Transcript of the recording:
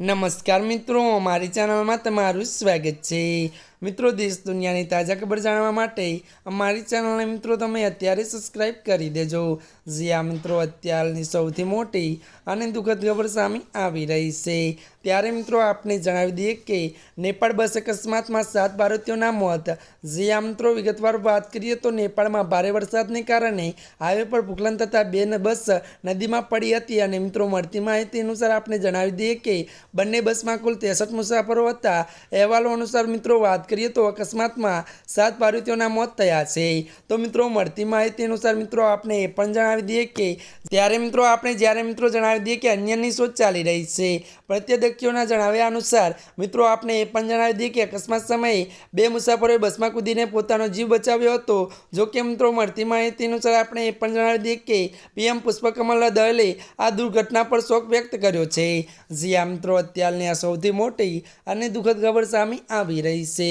નમસ્કાર મિત્રો અમારી ચેનલમાં તમારું સ્વાગત છે. મિત્રો, દેશ દુનિયાની તાજા ખબર જાણવા માટે અમારી ચેનલને મિત્રો, તમે અત્યારે સબસ્ક્રાઇબ કરી દેજો. જ્યાં મિત્રો, અત્યારની સૌથી મોટી અને દુઃખદ ખબર સામે આવી રહી છે. ત્યારે મિત્રો, આપને જણાવી દઈએ કે નેપાળ બસ અકસ્માતમાં સાત ભારતીયોના મોત. જ્યાં મિત્રો, વિગતવાર વાત કરીએ તો નેપાળમાં ભારે વરસાદને કારણે હાઈવે પર ભૂકલન થતાં બે બસ નદીમાં પડી હતી અને મિત્રો, મળતી માહિતી અનુસાર આપણે જણાવી દઈએ કે બંને બસમાં કુલ ત્રેસઠ મુસાફરો હતા. અહેવાલો અનુસાર મિત્રો, વાત કરીએ તો અકસ્માતમાં સાત ભારતીયોના મોત થયા છે. તો મિત્રો, મળતી માહિતી અનુસાર મિત્રો આપણે એ પણ જણાવી દઈએ કે ત્યારે મિત્રો, આપણે જ્યારે મિત્રો જણાવી દઈએ કે અન્યની શોધ ચાલી રહી છે. પ્રત્યદક્ષીઓના જણાવ્યા અનુસાર મિત્રો આપણે એ પણ જણાવી દઈએ કે અકસ્માત સમયે બે મુસાફરોએ બસમાં કૂદીને પોતાનો જીવ બચાવ્યો હતો. જો કે મિત્રો, મળતી માહિતી અનુસાર આપણે એ પણ જણાવી દઈએ કે પીએમ પુષ્પકમલ દળે આ દુર્ઘટના પર શોક વ્યક્ત કર્યો છે. જ્યાં મિત્રો, અત્યારની આ સૌથી મોટી અને દુઃખદ ખબર સામે આવી રહી છે.